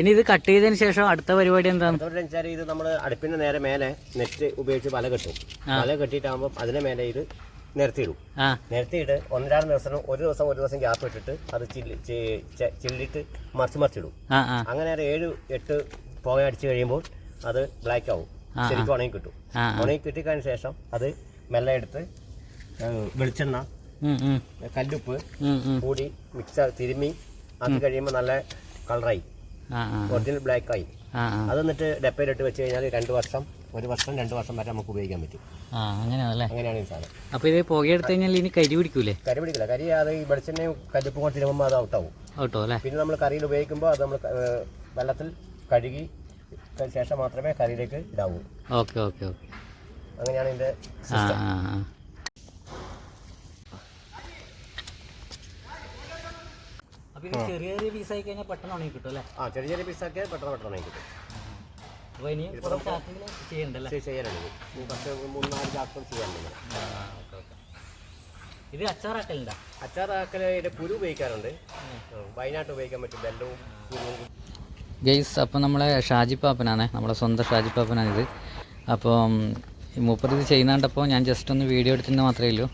ഇനി ഇത് കട്ട് ചെയ്തതിന് ശേഷം അടുത്ത പരിപാടി എന്താണ്? വെച്ചാൽ ഇത് നമ്മൾ അടുപ്പിന്റെ നേരെ മേലെ നെറ്റ് ഉപയോഗിച്ച് വല കെട്ടും. വല കെട്ടിയിട്ടാകുമ്പോൾ അതിന്റെ മേലെ ഇത് നിരത്തിയിടും. നിരത്തിയിട്ട് ഒന്നരാറ് ദിവസം ഒരു ദിവസം ഒരു ദിവസം ഗ്യാപ്പ് ഇട്ടിട്ട് അത് ചില്ലിട്ട് മറിച്ച് മറിച്ചിടും. അങ്ങനെ ഒരു ഏഴ് എട്ട് പുക അടിച്ച് കഴിയുമ്പോൾ അത് ബ്ലാക്ക് ആവും. ശരിക്കും ഉണങ്ങി കിട്ടും. ഉണങ്ങി കിട്ടിക്കഴിഞ്ഞ ശേഷം അത് മെല്ലെ എടുത്ത് വെളിച്ചെണ്ണ കല്ലുപ്പ്. കൂടി മിക്സ് തിരുമ്മി അത് കഴിയുമ്പോൾ നല്ല കളറായി ഒറിജിനൽ ബ്ലാക്ക് ആയി അത് എന്നിട്ട് ഡെപ്പയിലിട്ട് വെച്ച് കഴിഞ്ഞാൽ രണ്ട് വർഷം ഒരു വർഷം രണ്ട് വർഷം വരെ നമുക്ക് ഉപയോഗിക്കാൻ പറ്റും. ആ അങ്ങനെയാണല്ലേ? അങ്ങനെയാണ് ഈ സാധനം. അപ്പോൾ ഇത് പുകയെടുത്ത് കഴിഞ്ഞാൽ ഇനി കരി പിടിക്കൂലേ? കരി പിടിക്കില്ല. കരി അത് ഈ വെളിച്ചെണ്ണയും കല്ലുപ്പും കൊണ്ട് തിരുമ്പുമ്പോൾ അത് ഔട്ടാവും ഔട്ടോ അല്ലേ? പിന്നെ നമ്മൾ കറിയിൽ ഉപയോഗിക്കുമ്പോൾ അത് നമ്മൾ വെള്ളത്തിൽ കഴുകി ശേഷം മാത്രമേ കറിയിലേക്ക് ഇടാവൂ. Okay okay okay. അങ്ങനെയാണ് ഇതിന്റെ ആ ആ ആ അപ്പോൾ ഇത് ചെറിയ ചെറിയ ആയി കഴിഞ്ഞാൽ പെട്ടെന്ന് ഉണങ്ങി കിട്ടും അല്ലേ? ആ ചെറിയ ചെറിയ പീസാക്കി പെട്ടെന്ന് പെട്ടെന്ന് ഉണങ്ങി കിട്ടും. അപ്പോൾ ഇനി കുറച്ച് ആക്കിങ്ങൾ ചെയ്യണ്ടല്ലേ? ചെയ്യാനുണ്ട്. മൂന്നാൽ പത്ത് മൂന്ന് നാല് ചാക്കം ചെയ്യാനുണ്ട് ഓക്കെ ഓക്കെ. ഇത് അച്ചാറാക്കലുണ്ടോ അച്ചാറാക്കൽ ഇതിന്റെ കുരു ഉപയോഗിക്കാറുണ്ട്. വയനാട്ട് ഉപയോഗിക്കാൻ പറ്റും. ബെല്ലവും കുരുവും ഗെയ്സ് അപ്പോൾ നമ്മളെ ഷാജി പാപ്പനാണ്. നമ്മളെ സ്വന്തം ഷാജി ഇത് അപ്പം ഈ മൂപ്പർ ഇത് ചെയ്യുന്നുണ്ടപ്പോൾ ഞാൻ ജസ്റ്റ് ഒന്ന് വീഡിയോ എടുത്തിട്ട് മാത്രമേ ഉള്ളൂ.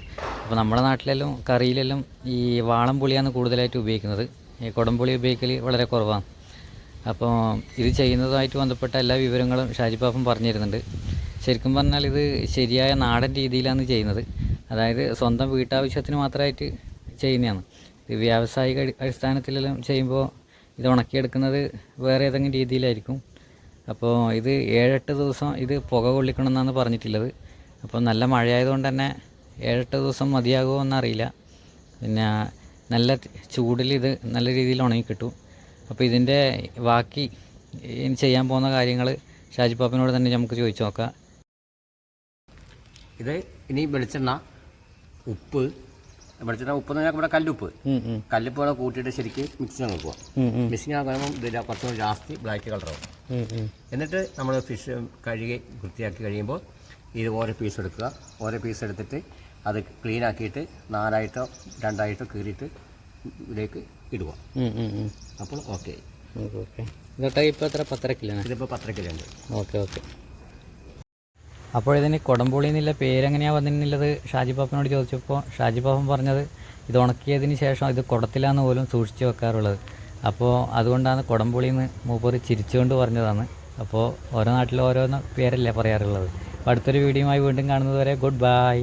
അപ്പോൾ നമ്മുടെ നാട്ടിലെല്ലാം കറിയിലെല്ലാം ഈ വാളം പുളിയാണ് കൂടുതലായിട്ട് ഉപയോഗിക്കുന്നത്. ഈ കൊടംപുളി ഉപയോഗിക്കൽ വളരെ കുറവാണ്. അപ്പോൾ ഇത് ചെയ്യുന്നതുമായിട്ട് ബന്ധപ്പെട്ട എല്ലാ വിവരങ്ങളും ഷാജി പാപ്പൻ പറഞ്ഞിരുന്നുണ്ട്. ശരിക്കും പറഞ്ഞാൽ ഇത് ശരിയായ നാടൻ രീതിയിലാണ് ചെയ്യുന്നത്. അതായത് സ്വന്തം വീട്ടാവശ്യത്തിന് മാത്രമായിട്ട് ചെയ്യുന്നതാണ്. ഇത് വ്യാവസായിക അടിസ്ഥാനത്തിലെല്ലാം ചെയ്യുമ്പോൾ ഇത് ഉണക്കിയെടുക്കുന്നത് വേറെ ഏതെങ്കിലും രീതിയിലായിരിക്കും. അപ്പോൾ ഇത് ഏഴെട്ട് ദിവസം ഇത് പുക കൊള്ളിക്കണം എന്നാണ് പറഞ്ഞിട്ടുള്ളത്. അപ്പോൾ നല്ല മഴയായതുകൊണ്ട് തന്നെ ഏഴെട്ട് ദിവസം മതിയാകുമോ എന്നറിയില്ല. പിന്നെ നല്ല ചൂടിൽ ഇത് നല്ല രീതിയിൽ ഉണങ്ങി കിട്ടും. അപ്പോൾ ഇതിന്റെ ബാക്കി ഇനി ചെയ്യാൻ പോകുന്ന കാര്യങ്ങൾ ഷാജി പാപ്പിനോട് തന്നെ നമുക്ക് ചോദിച്ചു നോക്കാം. ഇത് ഇനി വെളിച്ചെണ്ണ ഉപ്പ്. വെളിച്ചെണ്ണ ഉപ്പ് എന്ന് പറഞ്ഞാൽ ഇവിടെ കല്ലുപ്പ്. കല്ലുപ്പ് കൂടെ കൂട്ടിയിട്ട് ശരിക്ക് മിക്സിങ് നോക്കുക മിക്സിങ് ആക്കുമ്പോൾ ഇതിൽ കുറച്ചുകൂടി ജാസ്തി ബ്ലാക്ക് കളറാവും എന്നിട്ട് നമ്മൾ ഫിഷ് കഴുകി വൃത്തിയാക്കി കഴിയുമ്പോൾ ഇത് ഓരോ പീസ് എടുക്കുക. ഓരോ പീസ് എടുത്തിട്ട് അത് ക്ലീൻ ആക്കിയിട്ട് നാലായിട്ടോ രണ്ടായിട്ടോ കീറിയിട്ട് ഇതിലേക്ക് ഇടുക. അപ്പോൾ ഓക്കെ. ഓക്കെ ഇതൊക്കെ ഇപ്പോൾ എത്ര? പത്തര കിലോ ഇതിപ്പോൾ പത്തര കിലോ ഉണ്ട്. Okay okay. അപ്പോൾ ഇതിന് കൊടംപുളി എന്നുള്ള പേരെങ്ങനെയാണ് വന്നിട്ടുള്ളത്? ഷാജി പാപ്പനോട് ചോദിച്ചപ്പോൾ ഷാജി പാപ്പൻ പറഞ്ഞത് ഇത് ഉണക്കിയതിന് ശേഷം ഇത് കുടത്തിലാന്ന് പോലും സൂക്ഷിച്ചു വെക്കാറുള്ളത്. അപ്പോൾ അതുകൊണ്ടാണ് കൊടംപുളി എന്ന് മൂപ്പർ ചിരിച്ചുകൊണ്ട് പറഞ്ഞതാണ്. അപ്പോൾ ഓരോ നാട്ടിലും ഓരോന്ന് പേരല്ലേ പറയാറുള്ളത്. അപ്പോൾ അടുത്തൊരു വീഡിയോയുമായി വീണ്ടും കാണുന്നത് വരെ ഗുഡ് ബൈ.